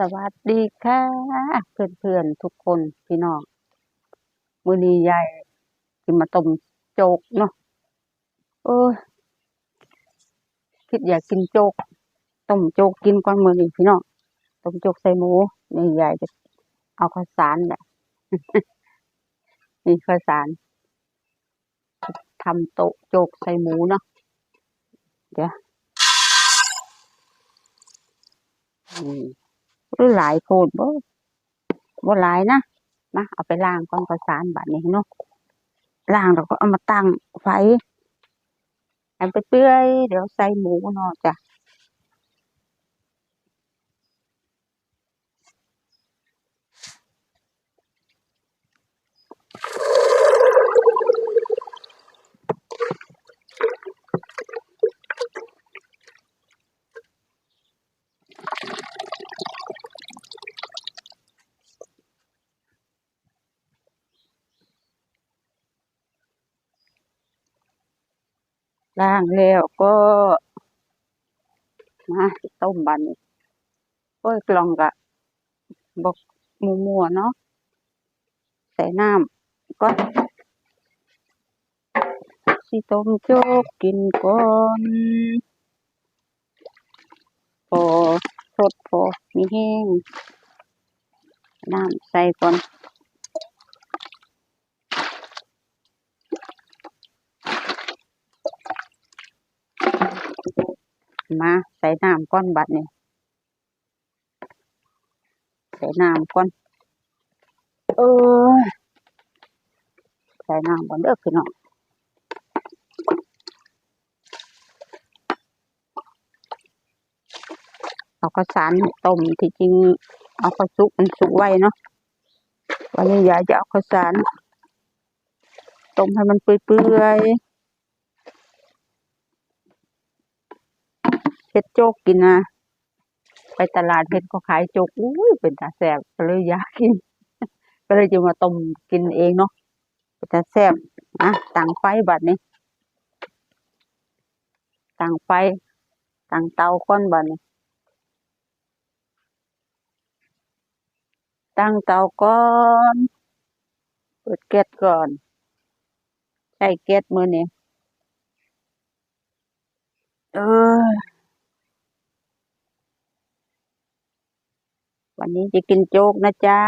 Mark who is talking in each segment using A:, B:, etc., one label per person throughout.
A: สวัสดีค่ะ เพื่อนๆทุกคนพี่น้องมือนี้ยายสิมาต้มโจกเนาะเออคิดอยากกินโจกต้มโจกกินก่อนมือนี้พี่น้องต้มโจกใส่หมูนี่ยายจะเอาข้าวสารแหละนี่ข้าวสารทำโต๊ะโจกใส่หมูเนาะเดี๋ยวอืม หรือหลายโพดบ่บ่หลายนะมาเอาไปล้างก่อนข้าวสารบาดนี้เนาะล้างแล้วก็เอามาตั้งไฟให้ไปเปื่อยเดี๋ยวใส่หมูเนาะจ้ะ ล้างแล้วก็มาต้มบัดนี้โอ้ยกล่องก็บ่มั่วเนาะใส่น้ำก่อนสิต้มโจ๊กกินก่อนพอสดพอมีแห้งน้ำใส่ก่อน มาใส่น้ำก้อนบัดนี่ใส่น้ำก้อนเออใส่น้ำก่อนเด้อพี่น้องเอาข้าวสารต้มที่จริงเอาข้าวสุกมันสุกไว้เนาะวันนี้ยายจะเอาข้าวสารต้มให้มันเปื่อยๆเฮ็ดโจกกินนะไปตลาดเห็นเขาขายโจกอุ้ยเป็นตาแซ่บก็เลยอยากกิน ก็เลยจะมาต้มกินเองเนาะเป็นตาแซบอะตั้งไฟบัดนี้ตั้งไฟตั้งเตาก่อนบัดนี้ตั้งเตาก่อนเปิดแก๊สก่อน ใช้แก๊สมือนี้เออ วันนี้จะกินโจ๊กนะจ๊ะ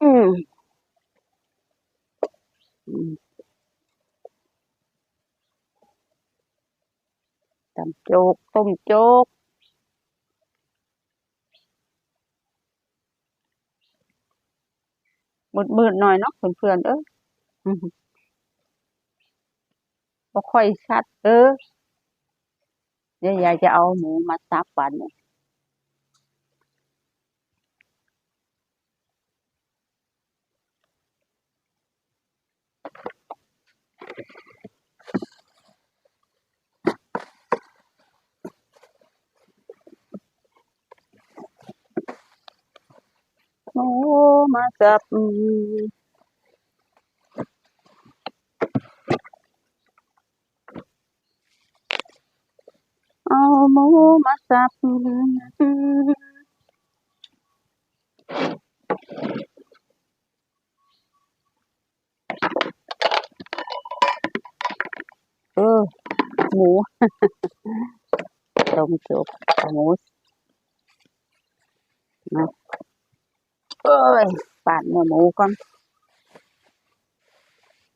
A: อืมอืม ตำโจ๊ก ต้มโจ๊กมืดๆหน่อยเนาะเพื่อนๆเอ้อ มบ่ค่อยชัด เออเดี๋ยวยายจะเอาหมูมาสับบัดนี้หมูมาสับเอาหมูมาสับเออ หมู ต้มจุกหมูนะเอ้ยปาดเนื้อหมูก่อน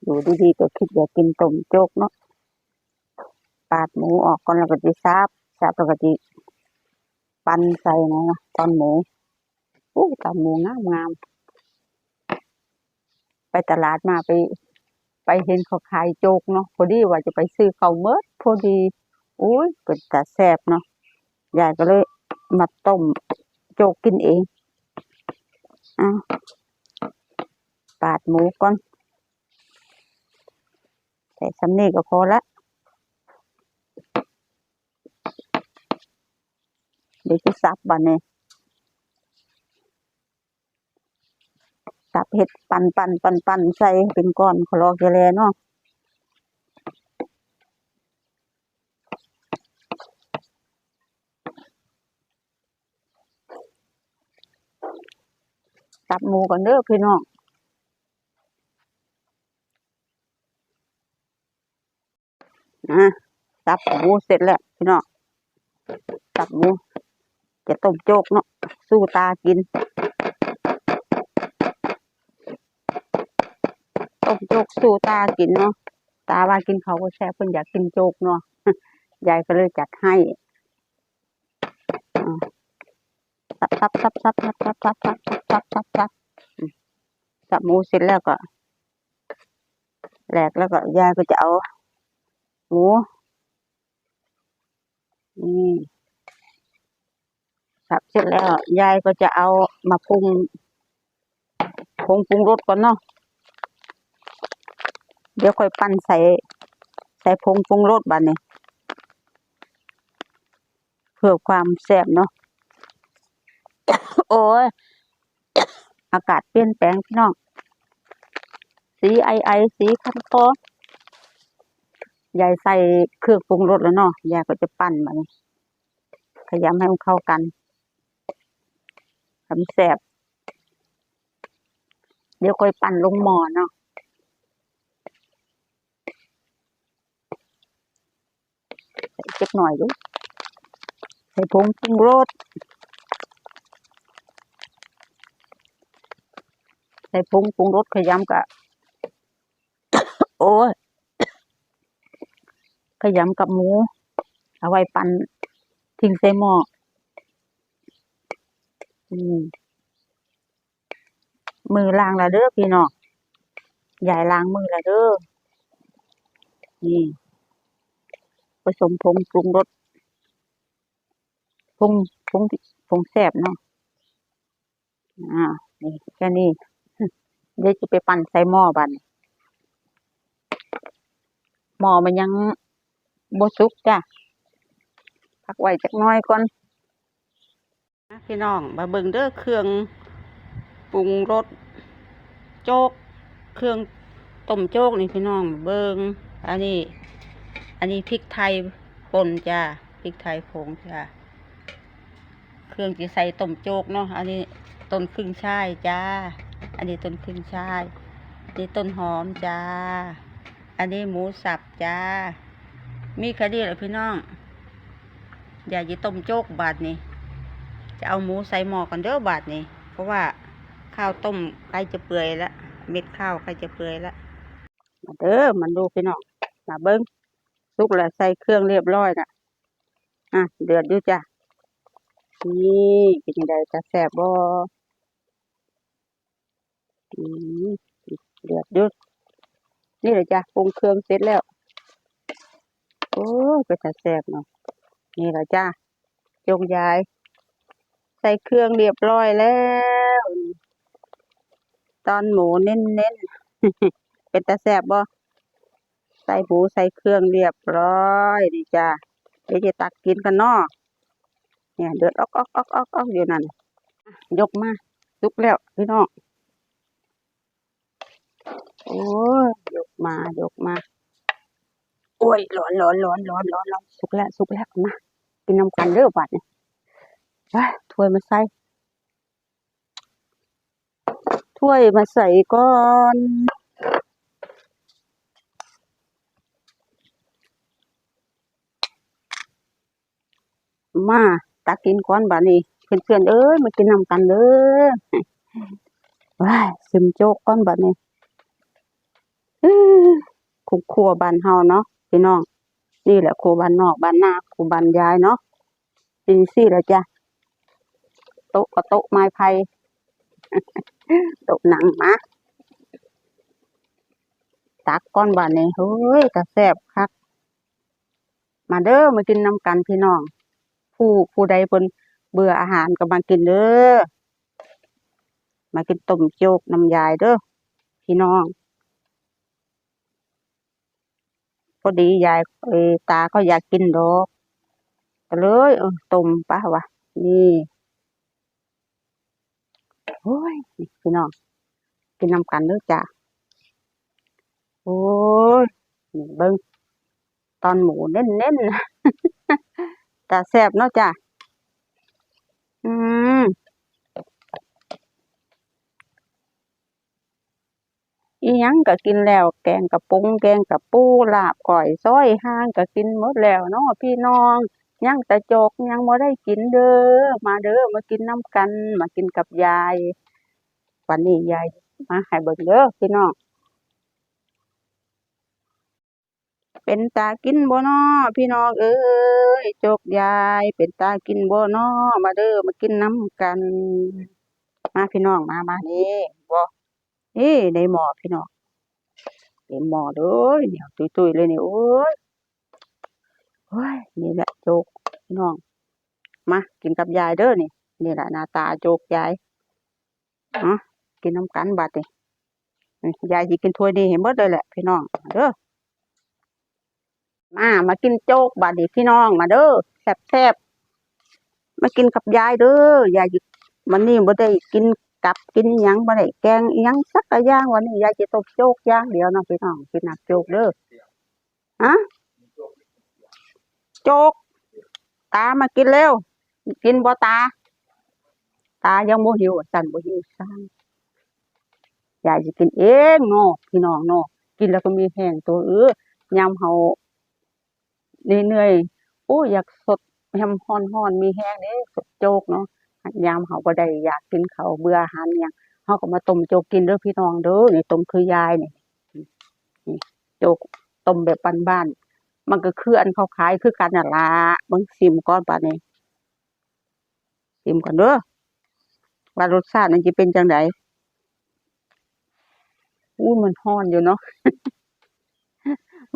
A: อยู่ดีๆก็คิดอยากกินต้มโจ๊กเนาะปาดหมูออกก่อนแล้วก็จะซับซับแล้วก็จะ ปั่นใส่นะตอนหมูอู้ตอนหมูงามงามไปตลาดมาไป ไปเห็นเขาขายโจกเนาะพอดีว่าจะไปซื้อข้าเมิดพอดีอุ้ยเป็นตาแซ่บเนาะยายก็เลยมาต้มโจกกินเองอาปาดหมูก่อนใส่สำเนีก็พอละ เดี๋ยวจะซับบ่นเนี่ยตับเห็ดปันปันปันปันใส่เป็นก้อนคลอกเจลเนาะตับหมูก่อนเด้อพี่น้องนะตับหมูเสร็จแล้วพี่น้องตับหมู จะต้มโจกเนาะสู้ตากิน ต้มโจกสู้ตากินเนาะตาว่ากินเขาก็แช่เพิ่นอยากกินโจกเนาะยายก็เลยจัดให้อ่าสับสับสับสับสับสับสับสับสับสับสับสับอืมสับหมูเสร็จแล้วก็แหลกแล้วก็ยายก็จะเอาหมูนี่ สับเสร็จแล้วยายก็จะเอามาปรุงผงปรุงรสก่อนเนาะเดี๋ยวค่อยปั้นใส่ใส่ผงปรุงรสบัดนี้เพื่อความแซ่บเนาะโอ้ยอากาศเปลี่ยนแปลงพี่น้องสีไอไอสีคันคอยายใส่เครื่องปรุงรสแล้วเนาะยายก็จะปั้นบันี้พยายามให้มันเข้ากัน ทำแซ่บเดี๋ยวค่อยปั้นลงหม้อเนาะใส่เจ็กหน่อยดูใส่ผงปรุงรสใส่ผงปรุงรสขยำกะโอ้ยขยำกับหมู เอาไว้ปั่นทิ้งใส่หม้อ มือล้างละเด้อพี่น้องยายล้างมือละเด้อ นี่ ผสมผงปรุงรสผงผงผงแซ่บเนาะ อ่า นี่แค่นี้เดี๋ยวจะไปปั่นใส่หม้อบันหม้อมันยังบสุกจ้ะ พักไว้จักน้อยก่อน พี่น้องมาเบิ่งเด้อเครื่องปรุงรสโจ๊กเครื่องต้มโจ๊กนี่พี่น้องเบิ่งอันนี้ อันนี้พริกไทยป่นจ้าพริกไทยผงจ้าเครื่องจะใส่ต้มโจ๊กเนาะอันนี้ต้นครึ่งช่ายจ้า อันนี้ต้นครึ่งช่ายอันนี้ต้นหอมจ้า อันนี้หมูสับจ้า มีแค่นี้แหละพี่น้อง อย่าจะต้มโจ๊กบาดนี้ จะเอาหมูใส่หม้อกันเด้อบาดนี้เพราะว่าข้าวต้มใกล้จะเปื่อยแล้วเม็ดข้าวใกล้จะเปื่อยแล้วมาเด้อมันดูพี่น้องมาเบิ้งสุกแล้วใส่เครื่องเรียบร้อยนะอะเดือดอยู่จ้ะนี่เป็นยังไงจะแสบบ่อืมเดือดยู่นี่เลยจ้ะปรุงเครื่องเสร็จแล้ว โอ้ยเป็นแสบเนาะนี่แหละจ้ะจงยาย ส่เครื่องเรียบร้อยแล้ว ตอนหมูเน้นๆเป็นตาแสบบ่ใส่หมูใส่เครื่องเรียบร้อยดีจ้าเดี๋ยวจะตักกินกันนาะเนี่ย เดือดออกออกออกออกออกอยู่นั่นยกมาสุกแล้วพี่น้องโอ้ยยกมายกมาโอ้ยร้อนร้อนร้อนร้อนร้อนร้อนสุกแล้วสุกแล้วมากินน้ำกันเด้อบัดเนี่ย ถ้วยมาใส่ ถ้วยมาใส่ก่อนมาตักกินก่อนบัดนี้เพื่อนๆเอ้ยมากินน้ำกันเด้อว้าซึมโจกก่อนบัดนี้อื้อคุกครัวบ้านเฮาเนาะพี่น้องนี่แหละครัวบ้านนอกบ้านนาครัวบ้านยายเนาะจริงสิแล้วจ้ะ โต๊ะก็โต๊ะไม้ไผ่โต๊ะหนังมาตักก้อนบานนี้เฮ้ยกระแซบคัก มาเด้อมากินน้ำกันพี่น้อง ผู้ผู้ใดเพิ่นเบื่ออาหารก็มากินเด้อมากินต้มโจกน้ำยายเด้อพี่น้องพอดียายเออตาก็อยากกินดอกก็เลยเออต้มปะวะนี่ โอ้ยพี่น้องกินน้ำกันเด้อจ้ะโอ้ยนี่เบิ้งตอนหมูเน้นๆแต่แซ่บเนาะจ้ะอืมอีหยังก็กินแล้ว แกงกะปุงแกงกะปูลาบก้อยซอยห่างก็กินหมดแล้วเนาะพี่น้อง ยังแต่โจกยังบ่ได้กินเด้อมาเด้อมากินน้ำกัน มากินกับยาย วันนี้ยายมาให้เบิ่งเด้อพี่น้องเป็นตากินบ่นอพี่น้องเอ้ยโจกยาย เป็นตากินบ่นอมาเด้อมากินน้ำกัน มาพี่น้องมามานี่บ่นี่ในหม้อพี่น้องในหม้อเลยเหนียวตุยๆเลยนี่โอ้ย โอ้ยนี่แหละโจกพี่น้อง มากินกับยายเด้อนี่นี่แหละหน้าตาโจกยายอ๋อกินน้ำกันบัดนี่ยายสิกินถ้วยนี้ให้หมดเลยแหละพี่น้องเด้อมามากินโจกบัดนี้พี่น้องมาเด้อแซ่บมากินกับยายเด้อยายสิวันนี้บ่ได้กินกับกินยังบ่ได้แกงยังสักกะอย่างวันนี้ยายจะต้มโจกย่างเดียวเนาะพี่น้องกินน้ำโจกเด้อฮะ จก ตามากินเร็ว กินบ่ตา ตายังบ่หิวสั่นบ่หิวสั่นยายสิกินเองเนาะพี่น้องเนาะกินแล้วก็มีแห้งตัวเออยามเฮาเหนื่อยๆโอ้อยากสดยามร้อนๆมีแห้งเด้สดโจกเนาะยามเฮาบ่ได้อยากกินเขาเบื่ออาหารอิหยังเฮาก็มาต้มโจกกินเด้อพี่น้องเด้อนี่ต้มคือยายนี่โจกต้มแบบบ้านๆ มันก็คืออันเขาขายคือกันนั่นละเบิ่งซิมก่อนบัดนี้ชิมก่อนเด้อว่ารสชาติมันจะเป็นจังไดอู้มันฮ้อนอยู่เนาะ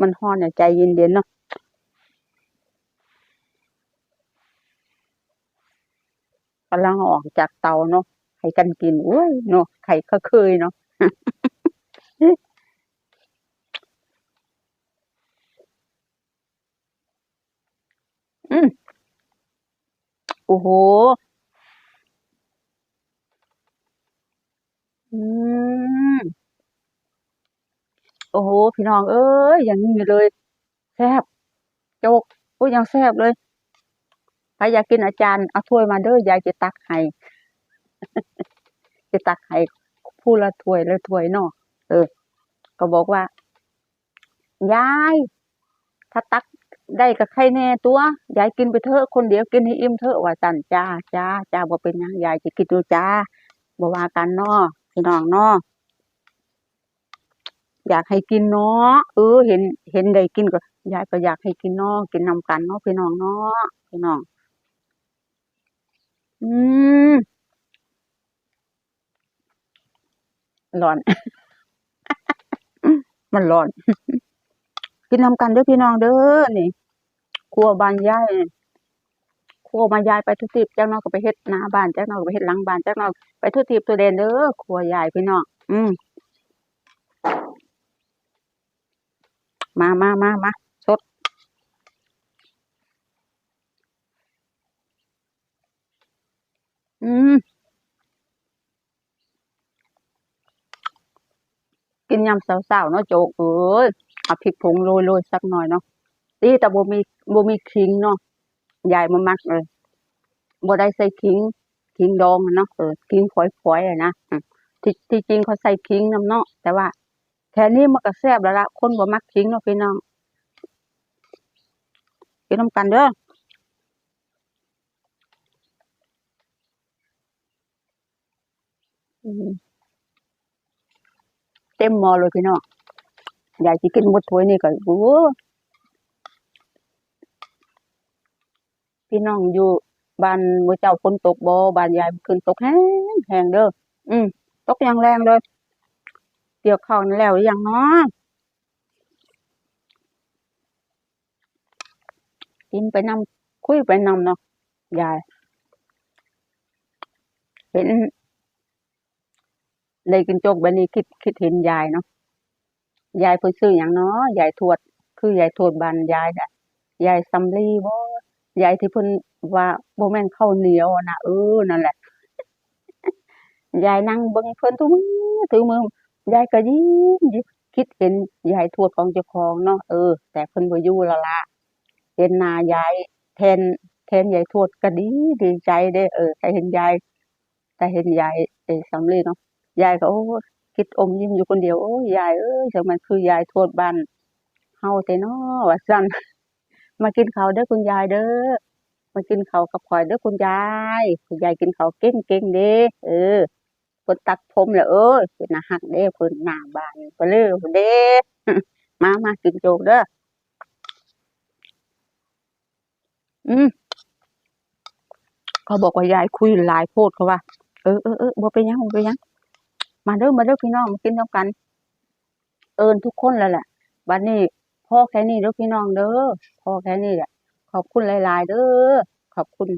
A: มันฮ้อนเนี่ยใจเย็นๆเนาะกำลังออกจากเตาเนาะให้กันกินอุ้ยเนาะไข่ก็เคยเนาะ อืม โอ้โห อืม โอ้โห พี่น้อง เอ้ย อย่างนี้เลยแซ่บโจ๊กโอ้ยยังแซ่บเลยใครอยากกินอาจารย์ เอาถ้วยมาเด้อยายจะตักให้ จะตักให้ผู้ละถ้วยละถ้วยเนาะเออ ก็บอกว่า ยาย ถ้าตัก ได้ก็ใครแน่ตัวยายกินไปเถอะคนเดียวกินให้อิ่มเถอะว่าจันจ้าจ้าจ้าบ่เป็นยังยายจะกินอยู่จ้าบ่ว่ากันนาะพี่น้องนาะอยากให้กินเนาะเออ เห็นเห็นได้กินก็ยายก็อยากให้กินนาะกินนำกันนาะพี่น้องนาะพี่น้อง อืมร้อน มันร้อน กินนำกันเด้อพี่น้องเด้อนี่ ครัวบ้านยายครัวมายายไปทุกทิศจักหน้อยก็ไปเฮ็ดหน้าบ้านจักหน้อยก็ไปเฮ็ดหลังบ้านจักหน้อยไปทุกทิศทุกแดนเด้อครัวยายพี่น้องอืมมามามามาสดอืมกินยำสาวๆเนาะโจกเอ้ยเอาพริกผงโรยๆสักหน่อยเนาะ ตีแต่บ่มีบ่มีขิงเนาะยายบ่มักเลยบ่ได้ใส่ขิงขิงดองเนาะเออขิงฝอยๆอะนะที่ที่จริงเขาใส่ขิงนำเนาะแต่ว่าแค่นี้มันก็แซ่บแล้วละคนบ่มักขิงเนาะพี่น้องกินนำกันเด้อเต็มหม้อเลยพี่น้องยายสิกินหมดถ้วยนี่ก็โอ้ พี่น้องอยู่บ้านมือเจ้าฝนตกบ่บ้านยายเมื่อคืนตกแรงแรงเด้ออืมตกอย่างแรงเลยเกี่ยวข้าวนั่นแล้วหรือยังเนาะกินไปนำคุยไปนำเนาะยายเห็นได้กินโจ๊กแบบนี้คิดคิดเห็นยายเนาะยายเพิ่นซื้อหยังเนาะยายทวด คือยายทวดบ้านยายน่ะยายสำลีบ่ ยายที่เพิ่นว่าบ่แม่นข้าวเหนียวนะเออนั่นแหละยายนั่งเบิ่งเพิ่นทุกมือทุกมื้อยายก็ยิ้มยิ้มคิดเห็นยายทวดของเจ้าของเนาะเออ แต่เพิ่นบ่อยู่แล้วละเห็นนายายแทนแทนยายทวดก็ดีดีใจเด้เออแต่เห็นยายแต่เห็นยายไอ้สำลีเนาะยายก็โอ้คิดอมยิ้มอยู่คนเดียวโอ้ยายเอ้ยจังมันคือยายโทษบ้านเฮาแต่น้อว่าซั่น มากินข้าวเด้อคุณยายเด้อมากินข้าวกับข่อยเด้อคุณยาย คุณยายกินข้าวเก่งๆเด้เออเพิ่นตักผมแล้วเอ้ยเพิ่นน่าฮักเด้เพิ่นหน้าบ้านเพิ่นเด้อเด้มามากินโจ๊กเด้ออืมเขาบอกว่ายายคุยหลายโพดเขาว่า เออเออเออบ่เป็นหยังบ่เป็นหยังมาเด้อมาเด้อพี่น้องมากินน้ำกัน เอิญทุกคนแล้วแหละบัดนี้ พ่อแค่นี้เด้อพี่น้องเด้อพ่อแค่นี้แหละขอบคุณหลาย ๆ เด้อขอบคุณ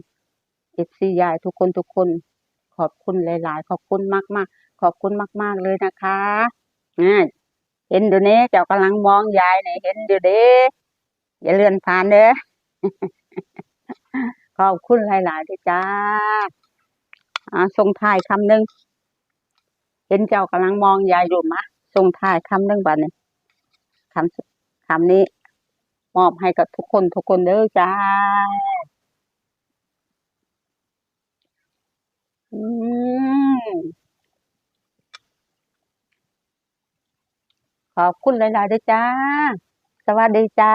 A: เอฟซียายทุกคนทุกคน ขอบคุณหลาย ๆ ขอบคุณมากมากๆขอบคุณมาก ๆ เลยนะคะเห็นเดี๋ยวนี้เจ้ากำลังมองยายเนี่ยเห็นเดี๋ยวเด้อย่าเลื่อนผ่านเด้อขอบคุณหลายๆด้วยจ้าอ่าส่งท้ายคำหนึ่งเห็นเจ้ากำลังมองยายอยู่มะส่งท้ายคำหนึ่งบัดนี้คำสุด คำนี้ มอบให้กับทุกคนทุกคนเด้อจ้าอืมขอบคุณหลายๆด้วยจ้า สวัสดีจ้า